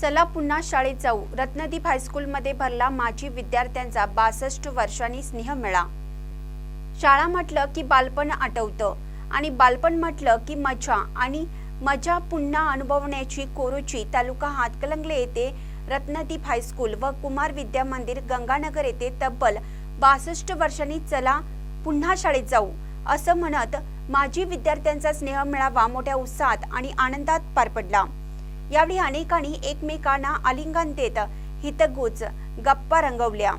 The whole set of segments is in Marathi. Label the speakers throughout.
Speaker 1: चला पुन्हा शाळेत जाऊ. रत्नदीप हायस्कूलमध्ये भरला माजी विद्यार्थ्यांचा बासष्ट वर्षांनी स्नेहमेळा शाळा म्हटलं की बालपण आठवतं आणि बालपण म्हटलं की मजा आणि मजा पुन्हा अनुभवण्याची कोरोची तालुका हातकलंगले येथे रत्नदीप हायस्कूल व कुमार विद्या मंदिर गंगानगर येथे तब्बल बासष्ट वर्षांनी चला पुन्हा शाळेत जाऊ असं म्हणत माजी विद्यार्थ्यांचा स्नेह मेळावा मोठ्या उत्साहात आणि आनंदात पार पडला. यावेळी अनेकांनी एकमेकांना आलिंगन देत हितगुज गप्पा रंगवल्या.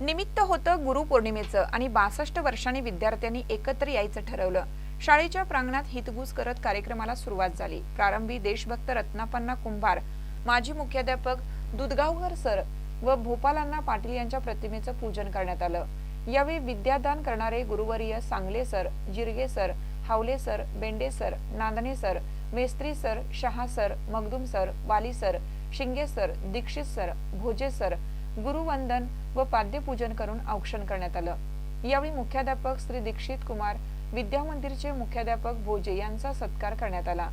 Speaker 2: निमित्त होतं गुरुपौर्णिमेचं आणि बासष्ट वर्षांनी विद्यार्थ्यांनी एकत्र यायचं ठरवलं. शाळेच्या प्रांगणात हितगुज करत कार्यक्रमाला सुरुवात झाली. प्रारंभी देशभक्त रत्नापन्ना कुंभार माजी मुख्याध्यापक दुधगावकर सर व भोपालांना पाटील यांच्या प्रतिमेचं पूजन करण्यात आलं. यावेळी विद्यादान करणारे गुरुवर्य Sangle sir Jirge sir Havle sir Bende sir Nandane sir Mestri sir Shah sir Magdum sir Wali sir Shinge sir Dixit sir Bhoje sir गुरुवंदन व पाद्यपूजन करून औक्षण करण्यात आलं. यावेळी मुख्याध्यापक श्री दीक्षित कुमार विद्या मंदिरचे मुख्याध्यापक भोजे यांचा सत्कार करण्यात आला.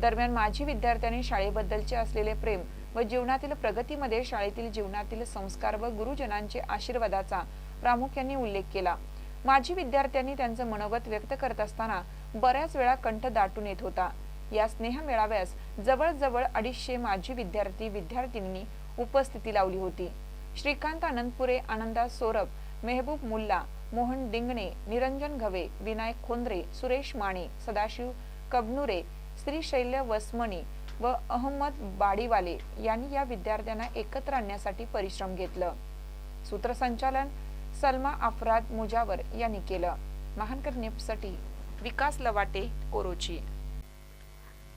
Speaker 2: दरम्यान माजी विद्यार्थ्यांनी शाळेबद्दलचे असलेले प्रेम व जीवनातील प्रगतीमध्ये शाळेतील जीवनातील संस्कार व गुरुजनांचे आशीर्वादाचा प्रामुख्याने उल्लेख केला. माजी विद्यार्थ्यांनी त्यांचं मनोगत व्यक्त करत असताना बऱ्याच वेळा कंठ दाटून येत होता. या स्नेह मेळाव्यास जवळजवळ अडीचशे माजी विद्यार्थी विद्यार्थिनी उपस्थिती लावली होती. श्रीकांत आनंदपुरे आनंदा सोरब मेहबूब मुल्ला मोहन डिंगणे निरंजन घवे विनायक खोंद्रे सुरेश माने सदाशिव कबनुरे श्रीशैल्य वसमणी व अहमद बाडीवाले यांनी या विद्यार्थ्यांना एकत्र आणण्यासाठी परिश्रम घेतलं. सूत्रसंचालन सलमा अफराद मुजावर यांनी केलं. महानकर नेपसाठी विकास लवाटे कोरोची.